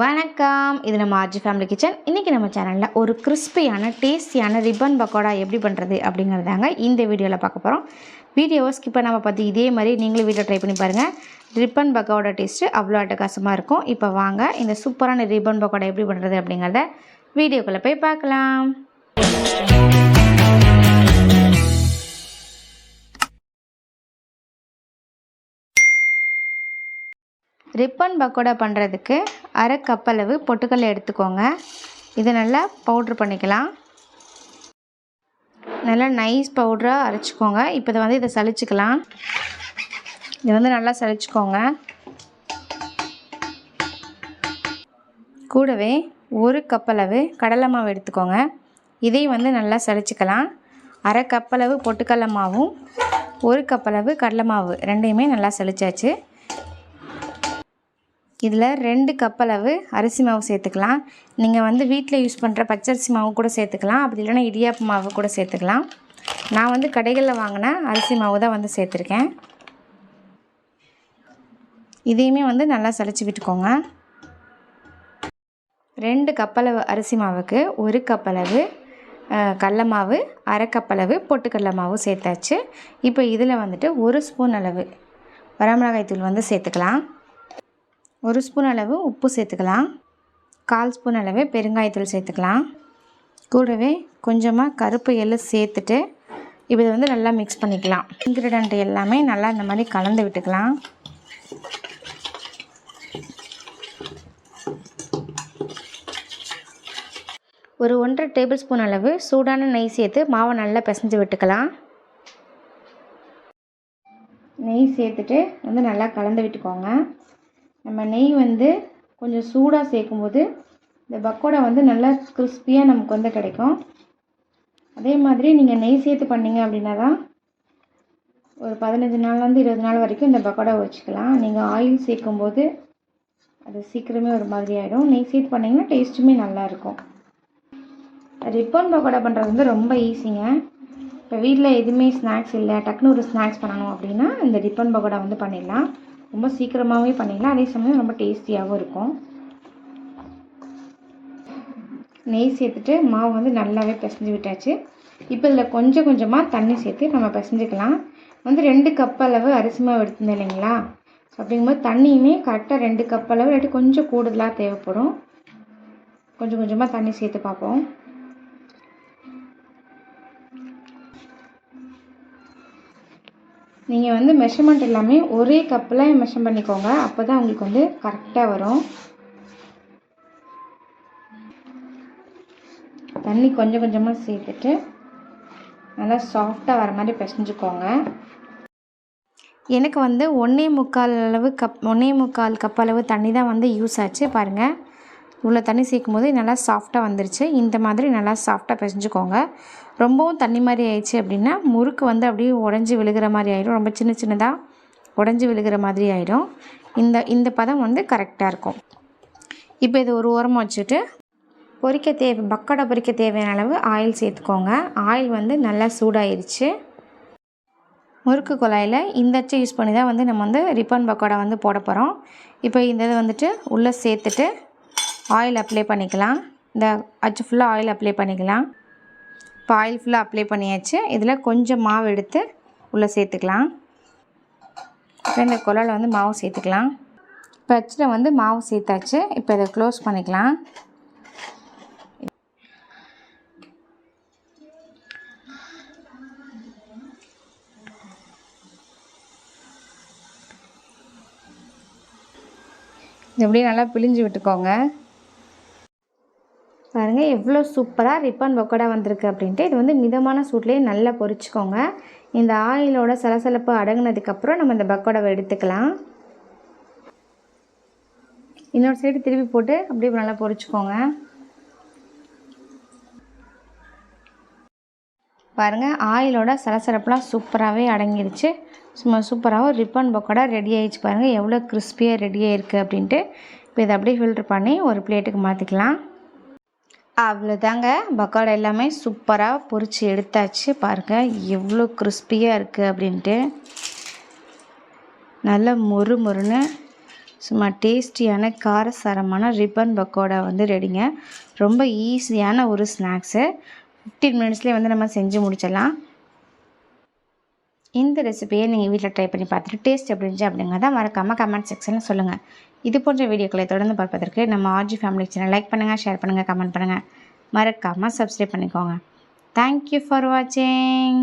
வணக்கம். இது நம்ம ஆர்ஜி ஃபேமிலி கிச்சன் இன்றைக்கி நம்ம சேனலில் ஒரு கிறிஸ்பியான டேஸ்டியான ரிப்பன் பக்கோடா எப்படி பண்ணுறது அப்படிங்கிறதாங்க இந்த வீடியோவில் பார்க்க போகிறோம் வீடியோவை ஸ்கிப் பண்ணாமல் பார்த்து இதே மாதிரி நீங்களும் வீடியோ ட்ரை பண்ணி பாருங்கள் ரிப்பன் பக்கோடா டேஸ்ட்டு அவ்வளோ அட்டகாசமாக இருக்கும். இப்போ வாங்க இந்த சூப்பரான ரிப்பன் பக்கோடா எப்படி பண்ணுறது அப்படிங்கிறத வீடியோக்குள்ளே போய் பார்க்கலாம். ரிப்பன் பக்கோடா பண்ணுறதுக்கு அரை கப்பளவு பொட்டுக்கல்லை எடுத்துக்கோங்க. இதை நல்லா பவுட்ரு பண்ணிக்கலாம். நல்லா நைஸ் பவுட்ராக அரைச்சிக்கோங்க. இப்போ இதை வந்து இதை சலிச்சுக்கலாம் இதை வந்து நல்லா சலிச்சுக்கோங்க கூடவே ஒரு கப்பளவு கடலை மாவு எடுத்துக்கோங்க. இதையும் வந்து நல்லா சலிச்சுக்கலாம் அரை கப்பளவு பொட்டுக்கடலை மாவும் ஒரு கப்பளவு கடலை மாவு ரெண்டையுமே நல்லா சலிச்சாச்சு இதில் ரெண்டு கப் அளவு அரிசி மாவு சேர்த்துக்கலாம். நீங்கள் வந்து வீட்டில் யூஸ் பண்ணுற பச்சரிசி மாவு கூட சேர்த்துக்கலாம். அப்படி இல்லைன்னா இடியாப்பு மாவு கூட சேர்த்துக்கலாம். நான் வந்து கடைகளில் வாங்கின அரிசி மாவு தான் வந்து சேர்த்துருக்கேன். இதையுமே வந்து நல்லா சளிச்சு விட்டுக்கோங்க. ரெண்டு கப்பளவு அரிசி மாவுக்கு ஒரு கப்பளவு கடல மாவு அரை கப்பளவு பொட்டுக்கடலை மாவு சேர்த்தாச்சு. இப்போ இதில் வந்துட்டு ஒரு ஸ்பூன் அளவு வரமிளகாய் தூள் வந்து சேர்த்துக்கலாம். ஒரு ஸ்பூன் அளவு உப்பு சேர்த்துக்கலாம். கால் ஸ்பூன் அளவு பெருங்காயத்தூள் சேர்த்துக்கலாம். கூடவே கொஞ்சமாக கருப்பு எள்ளு சேர்த்துட்டு இப்போ இதை வந்து நல்லா மிக்ஸ் பண்ணிக்கலாம். இன்க்ரீடியன்ட் எல்லாமே நல்லா இந்த மாதிரி கலந்து விட்டுக்கலாம். ஒரு ஒன்றரை டேபிள் ஸ்பூன் அளவு சூடான நெய் சேர்த்து மாவை நல்லா பிசைஞ்சு விட்டுக்கலாம். நெய் சேர்த்துட்டு வந்து நல்லா கலந்து விட்டுக்கோங்க. நம்ம நெய் வந்து கொஞ்சம் சூடாக சேர்க்கும்போது இந்த பக்கோடா வந்து நல்லா கிறிஸ்பியாக நமக்கு வந்து கிடைக்கும். அதே மாதிரி நீங்கள் நெய் சேர்த்து பண்ணீங்க அப்படின்னா தான் ஒரு பதினஞ்சு நாள்லேருந்து இருபது நாள் வரைக்கும் இந்த பக்கோடா வச்சுக்கலாம் நீங்கள் ஆயில் சேர்க்கும்போது அது சீக்கிரமே ஒரு மாதிரி ஆகிடும் நெய் சேர்த்து பண்ணிங்கன்னா டேஸ்ட்டுமே நல்லாயிருக்கும் ரிப்பன் பக்கோடா பண்ணுறது வந்து ரொம்ப ஈஸிங்க. இப்போ வீட்டில் எதுவுமே ஸ்நாக்ஸ் இல்லை. டக்குனு ஒரு ஸ்நாக்ஸ் பண்ணணும் அப்படின்னா இந்த ரிப்பன் பக்கோடா வந்து பண்ணிடலாம். ரொம்ப சீக்கிரமாகவே பண்ணிடலாம் அதே சமயம் ரொம்ப டேஸ்டியாகவும் இருக்கும். நெய் சேர்த்துட்டு மாவு வந்து நல்லாவே பிசைஞ்சு விட்டாச்சு. இப்போ இதில் கொஞ்சம் கொஞ்சமாக தண்ணி சேர்த்து நம்ம பிசைஞ்சிக்கலாம். வந்து ரெண்டு கப் அளவு அரிசி மாவு எடுத்திருந்தேன் இல்லைங்களா? ஸோ அப்படிங்கும்போது தண்ணியுமே கரெக்டாக ரெண்டு கப் அளவு இல்லாட்டி கொஞ்சம் கூடுதலாக தேவைப்படும். கொஞ்சம் கொஞ்சமாக தண்ணி சேர்த்து பார்ப்போம். நீங்கள் வந்து மெஷர்மெண்ட் எல்லாமே ஒரே கப்பில் மெஷர் பண்ணிக்கோங்க. அப்போ தான் உங்களுக்கு வந்து கரெக்டாக வரும். தண்ணி கொஞ்சம் கொஞ்சமாக சேர்த்துட்டு நல்லா சாஃப்டாக வர மாதிரி பிசைஞ்சுக்கோங்க. எனக்கு வந்து ஒன்றே முக்கால் அளவு கப் ஒன்றே முக்கால் கப் அளவு தண்ணி தான் வந்து யூஸ் ஆச்சு. பாருங்கள் இவ்வளோ தண்ணி சேர்க்கும் போது நல்லா சாஃப்டாக வந்துருச்சு. இந்த மாதிரி நல்லா சாஃப்டாக பிசைஞ்சுக்கோங்க. ரொம்பவும் தண்ணி மாதிரி ஆயிடுச்சு அப்படின்னா முறுக்கு வந்து அப்படியே உடஞ்சி விழுகிற மாதிரி ஆகிடும் ரொம்ப சின்ன சின்னதாக உடஞ்சி விழுகிற மாதிரி ஆயிடும் இந்த இந்த பதம் வந்து கரெக்டாக இருக்கும். இப்போ இது ஒரு ஓரமாக வச்சுட்டு பொரிக்க தேவை பக்கோடா பொரிக்க தேவையான அளவு ஆயில் சேர்த்துக்கோங்க. ஆயில் வந்து நல்லா சூடாயிருச்சு. முறுக்கு குழாயில் இந்த அச்சு யூஸ் பண்ணி தான் வந்து நம்ம வந்து ரிப்பன் பக்கோடா வந்து போட போகிறோம் இப்போ இந்த இதை வந்துட்டு உள்ளே சேர்த்துட்டு ஆயில் அப்ளை பண்ணிக்கலாம். இந்த அச்சு ஃபுல்லாக ஆயில் அப்ளை பண்ணிக்கலாம். இப்போ ஆயில் ஃபுல்லாக அப்ளை பண்ணியாச்சு. இதில் கொஞ்சம் மாவு எடுத்து உள்ளே சேர்த்துக்கலாம். இப்போ இந்த குழாயில் வந்து மாவு சேர்த்துக்கலாம். இப்போ அச்சில் வந்து மாவு சேர்த்தாச்சு. இப்போ இதை க்ளோஸ் பண்ணிக்கலாம். எப்படியும் நல்லா பிழிஞ்சு விட்டுக்கோங்க. பாருங்கள் எவ்வளோ சூப்பராக ரிப்பன் பக்கோடா வந்திருக்கு அப்படின்ட்டு இது வந்து மிதமான சூட்லேயே நல்லா பொரிச்சுக்கோங்க இந்த ஆயிலோட சலசலப்பு அடங்கினதுக்கப்புறம் நம்ம இந்த பக்கோடாவை எடுத்துக்கலாம். இன்னொரு சைடு திருப்பி போட்டு அப்படியே நல்லா பொரிச்சுக்கோங்க பாருங்கள் ஆயிலோட சலசலப்புலாம் சூப்பராகவே அடங்கிடுச்சு சும்மா சூப்பராகவும் ரிப்பன் பக்கோடா ரெடி ஆகிடுச்சு பாருங்கள் எவ்வளோ கிறிஸ்பியாக ரெடி ஆகிருக்கு அப்படின்ட்டு. இப்போ இதை அப்படியே ஃபில்ட்ரு பண்ணி ஒரு பிளேட்டுக்கு மாற்றிக்கலாம் அவ்வளோதாங்க. பக்கோடா எல்லாமே சூப்பராக பொரித்து எடுத்தாச்சு. பாருங்கள் எவ்வளோ கிறிஸ்பியாக இருக்குது அப்படின்ட்டு. நல்ல மொறு மொறுன்னு சும்மா டேஸ்டியான காரசாரமான ரிப்பன் பக்கோடா வந்து ரெடிங்க ரொம்ப ஈஸியான ஒரு ஸ்நாக்ஸு ஃபிஃப்டீன் மினிட்ஸ்லேயே வந்து நம்ம செஞ்சு முடிச்சிடலாம். இந்த ரெசிபியை நீங்கள் வீட்டில் ட்ரை பண்ணி பார்த்துட்டு டேஸ்ட் எப்படி இருந்துச்சு அப்படிங்கிறத மறக்காமல் கமெண்ட் செக்ஷனில் சொல்லுங்கள் இது போன்ற வீடியோக்களை தொடர்ந்து பார்ப்பதற்கு நம்ம R G family channel like பண்ணுங்கள் ஷேர் பண்ணுங்கள் கமெண்ட் பண்ணுங்கள் மறக்காமல் சப்ஸ்கிரைப் பண்ணிக்கோங்க. தேங்க்யூ ஃபார் வாட்சிங்